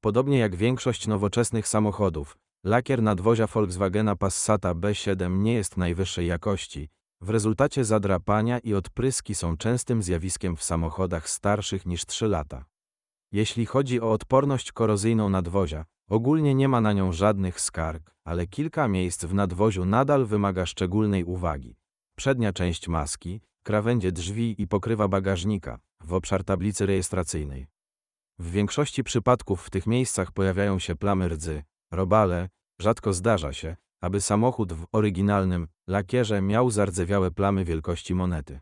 Podobnie jak większość nowoczesnych samochodów, lakier nadwozia Volkswagena Passata B7 nie jest najwyższej jakości. W rezultacie zadrapania i odpryski są częstym zjawiskiem w samochodach starszych niż 3 lata. Jeśli chodzi o odporność korozyjną nadwozia, ogólnie nie ma na nią żadnych skarg, ale kilka miejsc w nadwoziu nadal wymaga szczególnej uwagi. Przednia część maski, krawędzie drzwi i pokrywa bagażnika, w obszar tablicy rejestracyjnej. W większości przypadków w tych miejscach pojawiają się plamy rdzy, robale, rzadko zdarza się, aby samochód w oryginalnym lakierze miał zardzewiałe plamy wielkości monety.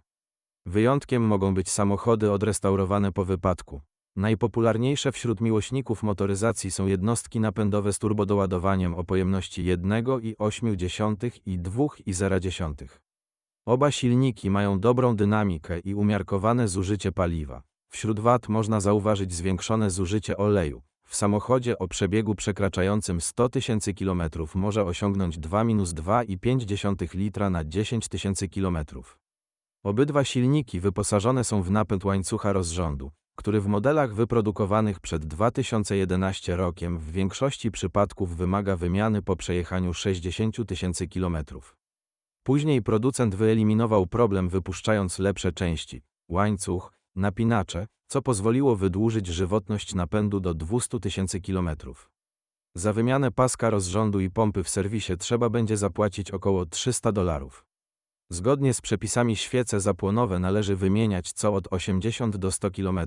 Wyjątkiem mogą być samochody odrestaurowane po wypadku. Najpopularniejsze wśród miłośników motoryzacji są jednostki napędowe z turbodoładowaniem o pojemności 1,8 i 2,0. Oba silniki mają dobrą dynamikę i umiarkowane zużycie paliwa. Wśród wad można zauważyć zwiększone zużycie oleju. W samochodzie o przebiegu przekraczającym 100 tysięcy km może osiągnąć 2-2,5 litra na 10 tysięcy km. Obydwa silniki wyposażone są w napęd łańcucha rozrządu, który w modelach wyprodukowanych przed 2011 rokiem w większości przypadków wymaga wymiany po przejechaniu 60 tysięcy km. Później producent wyeliminował problem wypuszczając lepsze części, łańcuch, napinacze, co pozwoliło wydłużyć żywotność napędu do 200 tysięcy km. Za wymianę paska rozrządu i pompy w serwisie trzeba będzie zapłacić około 300 dolarów. Zgodnie z przepisami świece zapłonowe należy wymieniać co od 80 do 100 km.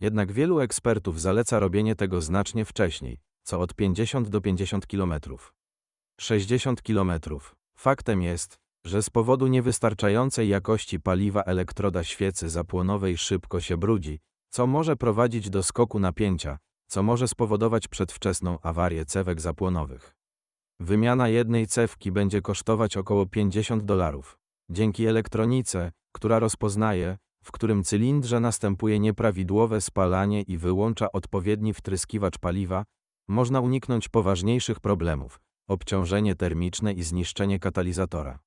Jednak wielu ekspertów zaleca robienie tego znacznie wcześniej, co od 50 do 50 km. 60 km. Faktem jest, że z powodu niewystarczającej jakości paliwa elektroda świecy zapłonowej szybko się brudzi, co może prowadzić do skoku napięcia, co może spowodować przedwczesną awarię cewek zapłonowych. Wymiana jednej cewki będzie kosztować około 50 dolarów. Dzięki elektronice, która rozpoznaje, w którym cylindrze następuje nieprawidłowe spalanie i wyłącza odpowiedni wtryskiwacz paliwa, można uniknąć poważniejszych problemów, obciążenie termiczne i zniszczenie katalizatora.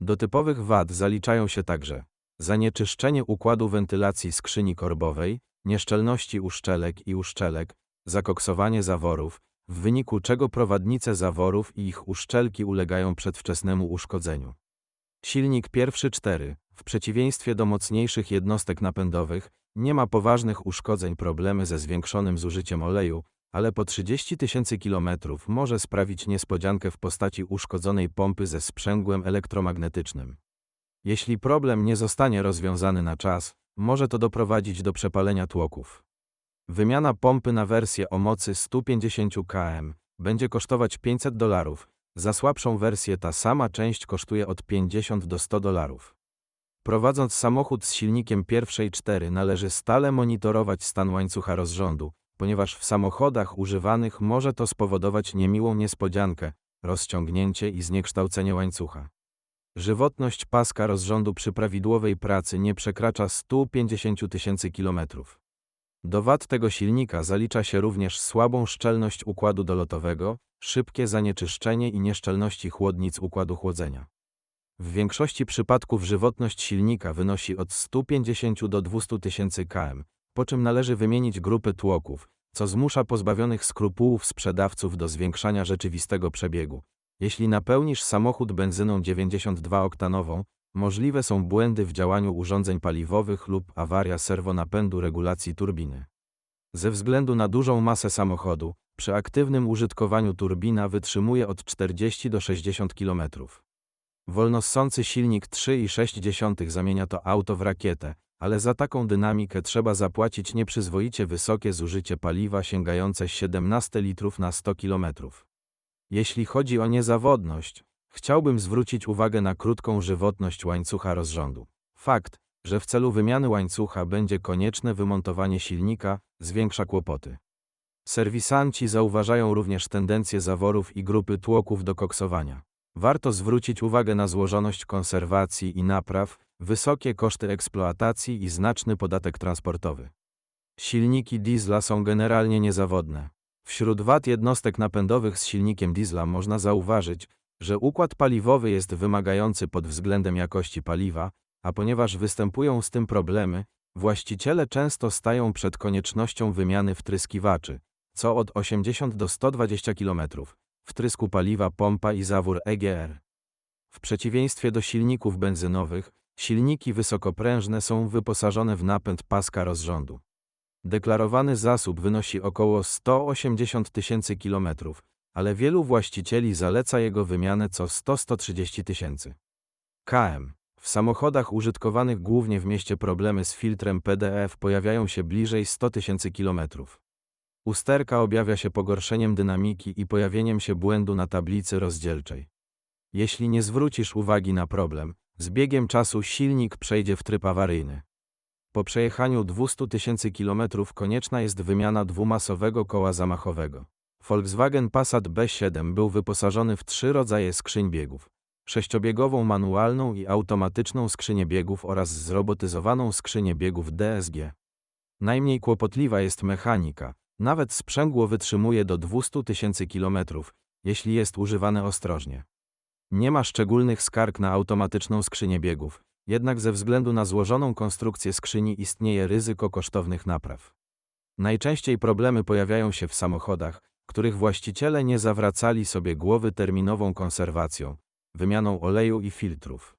Do typowych wad zaliczają się także zanieczyszczenie układu wentylacji skrzyni korbowej, nieszczelności uszczelek i uszczelek, zakoksowanie zaworów, w wyniku czego prowadnice zaworów i ich uszczelki ulegają przedwczesnemu uszkodzeniu. Silnik pierwszy 4, w przeciwieństwie do mocniejszych jednostek napędowych, nie ma poważnych uszkodzeń problemy ze zwiększonym zużyciem oleju, ale po 30 tysięcy kilometrów może sprawić niespodziankę w postaci uszkodzonej pompy ze sprzęgłem elektromagnetycznym. Jeśli problem nie zostanie rozwiązany na czas, może to doprowadzić do przepalenia tłoków. Wymiana pompy na wersję o mocy 150 km będzie kosztować 500 dolarów, za słabszą wersję ta sama część kosztuje od 50 do 100 dolarów. Prowadząc samochód z silnikiem pierwszej 4 należy stale monitorować stan łańcucha rozrządu, ponieważ w samochodach używanych może to spowodować niemiłą niespodziankę, rozciągnięcie i zniekształcenie łańcucha. Żywotność paska rozrządu przy prawidłowej pracy nie przekracza 150 tysięcy kilometrów. Do wad tego silnika zalicza się również słabą szczelność układu dolotowego, szybkie zanieczyszczenie i nieszczelności chłodnic układu chłodzenia. W większości przypadków żywotność silnika wynosi od 150 do 200 tysięcy km, po czym należy wymienić grupy tłoków, co zmusza pozbawionych skrupułów sprzedawców do zwiększania rzeczywistego przebiegu. Jeśli napełnisz samochód benzyną 92-oktanową, możliwe są błędy w działaniu urządzeń paliwowych lub awaria serwonapędu regulacji turbiny. Ze względu na dużą masę samochodu, przy aktywnym użytkowaniu turbina wytrzymuje od 40 do 60 km. Wolnossący silnik 3,6 zamienia to auto w rakietę, ale za taką dynamikę trzeba zapłacić nieprzyzwoicie wysokie zużycie paliwa sięgające 17 litrów na 100 km. Jeśli chodzi o niezawodność, chciałbym zwrócić uwagę na krótką żywotność łańcucha rozrządu. Fakt, że w celu wymiany łańcucha będzie konieczne wymontowanie silnika, zwiększa kłopoty. Serwisanci zauważają również tendencje zaworów i grupy tłoków do koksowania. Warto zwrócić uwagę na złożoność konserwacji i napraw, wysokie koszty eksploatacji i znaczny podatek transportowy. Silniki diesla są generalnie niezawodne. Wśród wad jednostek napędowych z silnikiem diesla można zauważyć, że układ paliwowy jest wymagający pod względem jakości paliwa, a ponieważ występują z tym problemy, właściciele często stają przed koniecznością wymiany wtryskiwaczy, co od 80 do 120 km, wtrysku paliwa pompa i zawór EGR. W przeciwieństwie do silników benzynowych, silniki wysokoprężne są wyposażone w napęd paska rozrządu. Deklarowany zasób wynosi około 180 tysięcy kilometrów, ale wielu właścicieli zaleca jego wymianę co 100-130 tysięcy. KM. W samochodach użytkowanych głównie w mieście problemy z filtrem PDF pojawiają się bliżej 100 tysięcy kilometrów. Usterka objawia się pogorszeniem dynamiki i pojawieniem się błędu na tablicy rozdzielczej. Jeśli nie zwrócisz uwagi na problem, z biegiem czasu silnik przejdzie w tryb awaryjny. Po przejechaniu 200 tysięcy kilometrów konieczna jest wymiana dwumasowego koła zamachowego. Volkswagen Passat B7 był wyposażony w trzy rodzaje skrzyń biegów. Sześciobiegową manualną i automatyczną skrzynię biegów oraz zrobotyzowaną skrzynię biegów DSG. Najmniej kłopotliwa jest mechanika. Nawet sprzęgło wytrzymuje do 200 tysięcy kilometrów, jeśli jest używane ostrożnie. Nie ma szczególnych skarg na automatyczną skrzynię biegów, jednak ze względu na złożoną konstrukcję skrzyni istnieje ryzyko kosztownych napraw. Najczęściej problemy pojawiają się w samochodach, których właściciele nie zawracali sobie głowy terminową konserwacją, wymianą oleju i filtrów.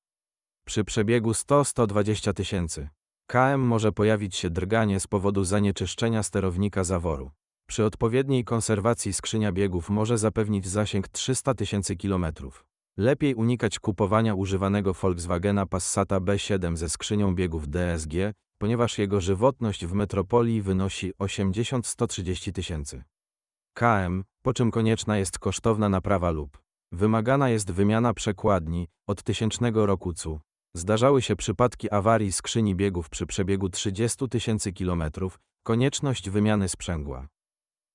Przy przebiegu 100-120 tysięcy KM może pojawić się drganie z powodu zanieczyszczenia sterownika zaworu. Przy odpowiedniej konserwacji skrzynia biegów może zapewnić zasięg 300 tysięcy kilometrów. Lepiej unikać kupowania używanego Volkswagena Passata B7 ze skrzynią biegów DSG, ponieważ jego żywotność w metropolii wynosi 80-130 tysięcy. KM, po czym konieczna jest kosztowna naprawa lub wymagana jest wymiana przekładni od tysięcznego roku CU. Zdarzały się przypadki awarii skrzyni biegów przy przebiegu 30 tysięcy kilometrów, konieczność wymiany sprzęgła.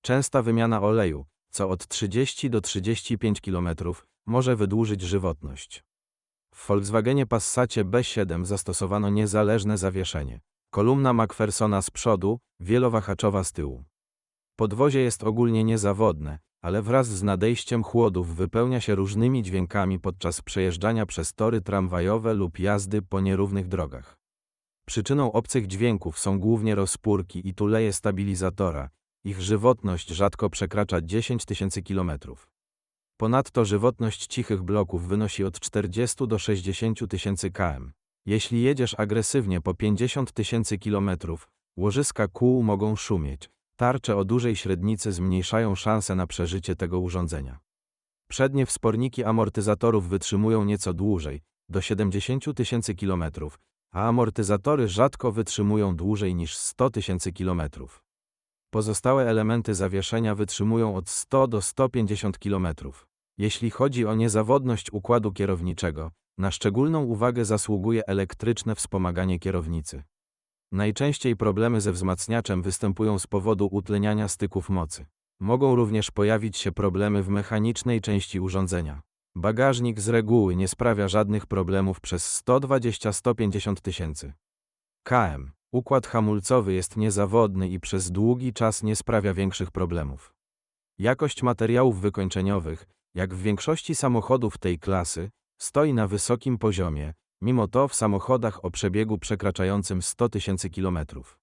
Częsta wymiana oleju, co od 30 do 35 kilometrów, może wydłużyć żywotność. W Volkswagenie Passacie B7 zastosowano niezależne zawieszenie. Kolumna McPhersona z przodu, wielowahaczowa z tyłu. Podwozie jest ogólnie niezawodne, ale wraz z nadejściem chłodów wypełnia się różnymi dźwiękami podczas przejeżdżania przez tory tramwajowe lub jazdy po nierównych drogach. Przyczyną obcych dźwięków są głównie rozpórki i tuleje stabilizatora. Ich żywotność rzadko przekracza 10 tysięcy kilometrów. Ponadto żywotność cichych bloków wynosi od 40 do 60 tysięcy km. Jeśli jedziesz agresywnie po 50 tysięcy kilometrów, łożyska kół mogą szumieć. Tarcze o dużej średnicy zmniejszają szanse na przeżycie tego urządzenia. Przednie wsporniki amortyzatorów wytrzymują nieco dłużej, do 70 tysięcy kilometrów, a amortyzatory rzadko wytrzymują dłużej niż 100 tysięcy kilometrów. Pozostałe elementy zawieszenia wytrzymują od 100 do 150 km. Jeśli chodzi o niezawodność układu kierowniczego, na szczególną uwagę zasługuje elektryczne wspomaganie kierownicy. Najczęściej problemy ze wzmacniaczem występują z powodu utleniania styków mocy. Mogą również pojawić się problemy w mechanicznej części urządzenia. Bagażnik z reguły nie sprawia żadnych problemów przez 120-150 tysięcy. KM Układ hamulcowy jest niezawodny i przez długi czas nie sprawia większych problemów. Jakość materiałów wykończeniowych, jak w większości samochodów tej klasy, stoi na wysokim poziomie, mimo to w samochodach o przebiegu przekraczającym 100 tysięcy kilometrów.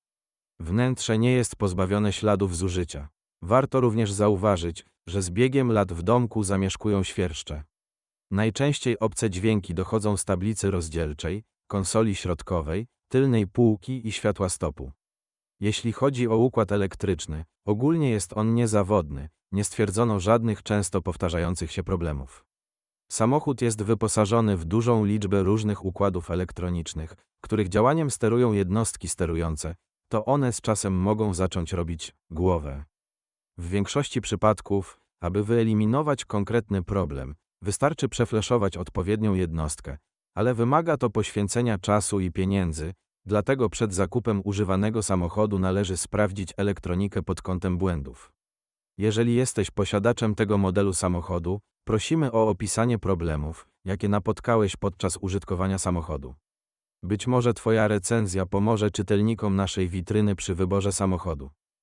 Wnętrze nie jest pozbawione śladów zużycia. Warto również zauważyć, że z biegiem lat w domku zamieszkują świerszcze. Najczęściej obce dźwięki dochodzą z tablicy rozdzielczej, konsoli środkowej, tylnej półki i światła stopu. Jeśli chodzi o układ elektryczny, ogólnie jest on niezawodny, nie stwierdzono żadnych często powtarzających się problemów. Samochód jest wyposażony w dużą liczbę różnych układów elektronicznych, których działaniem sterują jednostki sterujące, to one z czasem mogą zacząć robić głowę. W większości przypadków, aby wyeliminować konkretny problem, wystarczy przefleszować odpowiednią jednostkę, ale wymaga to poświęcenia czasu i pieniędzy, dlatego przed zakupem używanego samochodu należy sprawdzić elektronikę pod kątem błędów. Jeżeli jesteś posiadaczem tego modelu samochodu, prosimy o opisanie problemów, jakie napotkałeś podczas użytkowania samochodu. Być może Twoja recenzja pomoże czytelnikom naszej witryny przy wyborze samochodu.